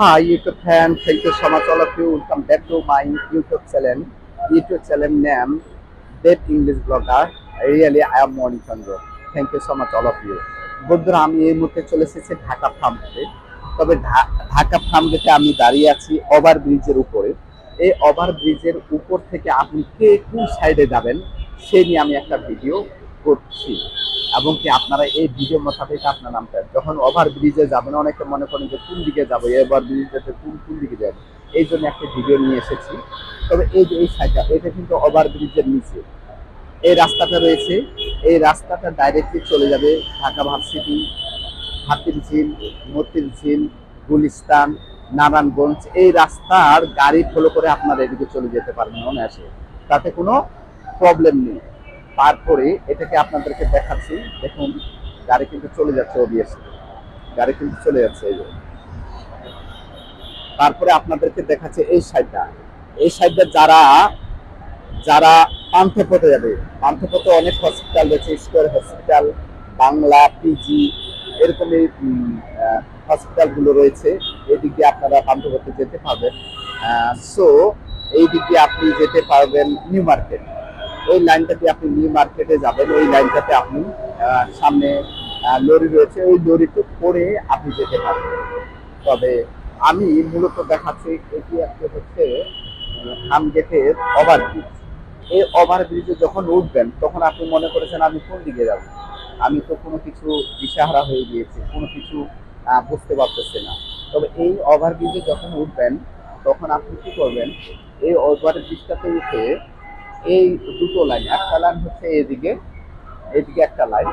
Hi YouTube fan, thank you so much all of you. Welcome back to my YouTube channel. YouTube channel name Dead English Blogger. Really, I am Moni Chandra. Thank you so much all of you. বন্ধুরা আমি এই মুহূর্তে চলে এসেছি ঢাকা ফার্মতে তবে ঢাকা ফার্মগেটে আমি দাঁড়িয়ে আছি ওভার ব্রিজের উপরে এই ওভার ব্রিজের উপর থেকে আপনি কে কোন সাইডে যাবেন সে নিয়ে আমি একটা ভিডিও করছি এবং কি আপনারা এই ভিডিও মোতাবেক আপনার নামটা, যখন ওভার ব্রিজে যাবেন, অনেকে মনে করেন যে কোন দিকে যাব ওভার ব্রিজটাতে কোন কোন দিকে যাব। এই জন্য একটা ভিডিও নিয়ে এসেছি। তবে এই যে এই সাইডটা এটা কিন্তু ওভার ব্রিজের নিচে। এই রাস্তাটা রয়েছে। এই রাস্তাটা ডাইরেক্টলি চলে যাবে ঢাকা ভার্সিটি, হাতির ঝিল, মতির ঝিল, গুলিস্তান, নারায়ণগঞ্জ। এই রাস্তার গাড়ি ফলো করে আপনারা এদিকে চলে যেতে পারবেন অনায়াসে। তাতে কোনো প্রবলেম নেই। তারপরে এটাকে আপনাদেরকে দেখাচ্ছি। দেখুন, গাড়ি কিন্তু চলে যাচ্ছে ওবিএসলি গাড়ি কিন্তু চলে যাচ্ছে এই। তারপরে আপনাদেরকে দেখাচ্ছে এই সাইডটা এই সাইডটা যারা যারা পান্থপথে যাবে, পান্থপথে অনেক হসপিটাল রয়েছে স্কোয়ার হসপিটাল বাংলা পিজি এরকমই হসপিটালগুলো রয়েছে এই দিক দিয়ে আপনারা পান্থপথে যেতে পারবেন। সো এই দিক দিয়ে আপনি যেতে পারবেন নিউ মার্কেট ওই লাইনটাতে আপনি নিউ মার্কেটে যাবেন, ওই লাইনটাতে আপনি সামনে লরি রয়েছে, ওই লরিতে করে আপনি যেতে পারবেন তবে আমি মূলত দেখাচ্ছি, এটি একটা হচ্ছে খাম গেটের ওভারব্রিজ এই ওভারব্রিজে যখন উঠবেন, তখন আপনি মনে করেছেন আমি কোন দিকে যাব? আমি তো কোনো কিছু দিশাহারা হয়ে গিয়েছি, কোনো কিছু বুঝতে পারতেছি না। তবে এই ওভারব্রিজে যখন উঠবেন, তখন আপনি কি করবেন, এই ওভারব্রিজটাতে উঠে এই দুটো লাইন একটা লাইন হচ্ছে এদিকে এদিকে একটা লাইন